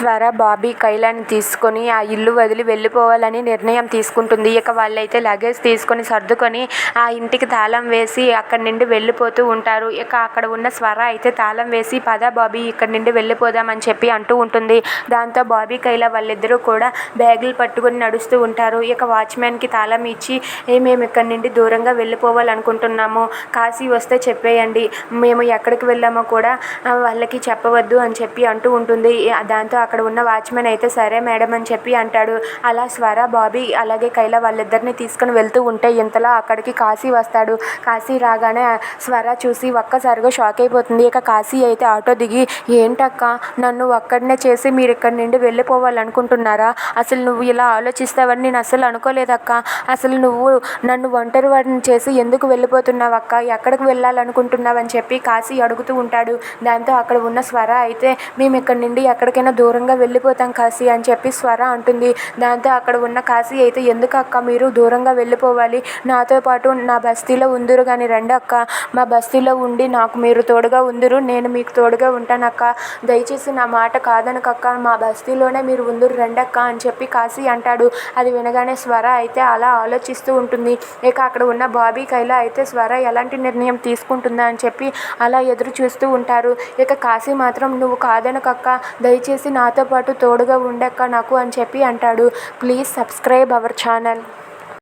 స్వర బాబీ కైలాన్ని తీసుకొని ఆ ఇల్లు వదిలి వెళ్ళిపోవాలని నిర్ణయం తీసుకుంటుంది. ఇక వాళ్ళైతే లగేజ్ తీసుకొని సర్దుకొని ఆ ఇంటికి తాళం వేసి అక్కడి నుండి వెళ్ళిపోతూ ఉంటారు. ఇక అక్కడ ఉన్న స్వర అయితే తాళం వేసి పద బాబీ ఇక్కడి నుండి వెళ్ళిపోదామని చెప్పి అంటూ ఉంటుంది. దాంతో బాబీ కైలా వాళ్ళిద్దరూ కూడా బ్యాగులు పట్టుకొని నడుస్తూ ఉంటారు. ఇక వాచ్మెన్కి తాళం ఇచ్చి మేము ఇక్కడి నుండి దూరంగా వెళ్ళిపోవాలనుకుంటున్నాము. కాశీ వస్తే చెప్పేయండి. మేము ఎక్కడికి వెళ్ళామో కూడా వాళ్ళకి చెప్పవద్దు అని చెప్పి అంటూ ఉంటుంది. దాంతో అక్కడ ఉన్న వాచ్మెన్ అయితే సరే మేడం అని చెప్పి అంటాడు. అలా స్వర బాబీ అలాగే కైలా వాళ్ళిద్దరిని తీసుకుని వెళ్తూ ఉంటే ఇంతలో అక్కడికి కాశీ వస్తాడు. కాశీ రాగానే స్వర చూసి ఒక్కసారిగా షాక్ అయిపోతుంది. ఇక కాశీ అయితే ఆటో దిగి ఏంటక్క నన్ను ఒక్కడనే చేసి మీరు ఇక్కడి నుండి వెళ్ళిపోవాలనుకుంటున్నారా? అసలు నువ్వు ఇలా ఆలోచిస్తావని నేను అసలు అనుకోలేదక్క. అసలు నువ్వు నన్ను ఒంటరి వాడిని చేసి ఎందుకు వెళ్ళిపోతున్నావు అక్క ఎక్కడికి వెళ్ళాలనుకుంటున్నావు అని చెప్పి కాశీ అడుగుతూ ఉంటాడు. దాంతో అక్కడ ఉన్న స్వర అయితే మేము ఇక్కడి నుండి ఎక్కడికైనా దూరం దూరంగా వెళ్ళిపోతాం కాశీ అని చెప్పి స్వర అంటుంది. దాంతో అక్కడ ఉన్న కాశీ అయితే ఎందుకు అక్క మీరు దూరంగా వెళ్ళిపోవాలి? నాతో పాటు నా బస్తీలో ఉందిరు కానీ రండి అక్క. మా బస్తీలో ఉండి నాకు మీరు తోడుగా ఉందిరు నేను మీకు తోడుగా ఉంటానక్క దయచేసి నా మాట కాదనకక్క మా బస్తీలోనే మీరు ఉందిరు రండి అక్క అని చెప్పి కాశీ అంటాడు. అది వినగానే స్వర అయితే అలా ఆలోచిస్తూ ఉంటుంది. ఇక అక్కడ ఉన్న బాబీ కైలా అయితే స్వర ఎలాంటి నిర్ణయం తీసుకుంటుందా అని చెప్పి అలా ఎదురు చూస్తూ ఉంటారు. ఇక కాశీ మాత్రం నువ్వు కాదనకక్క దయచేసి నాతో పాటు తోడుగా ఉండక్క నాకు అని చెప్పి అంటాడు. Please subscribe our channel.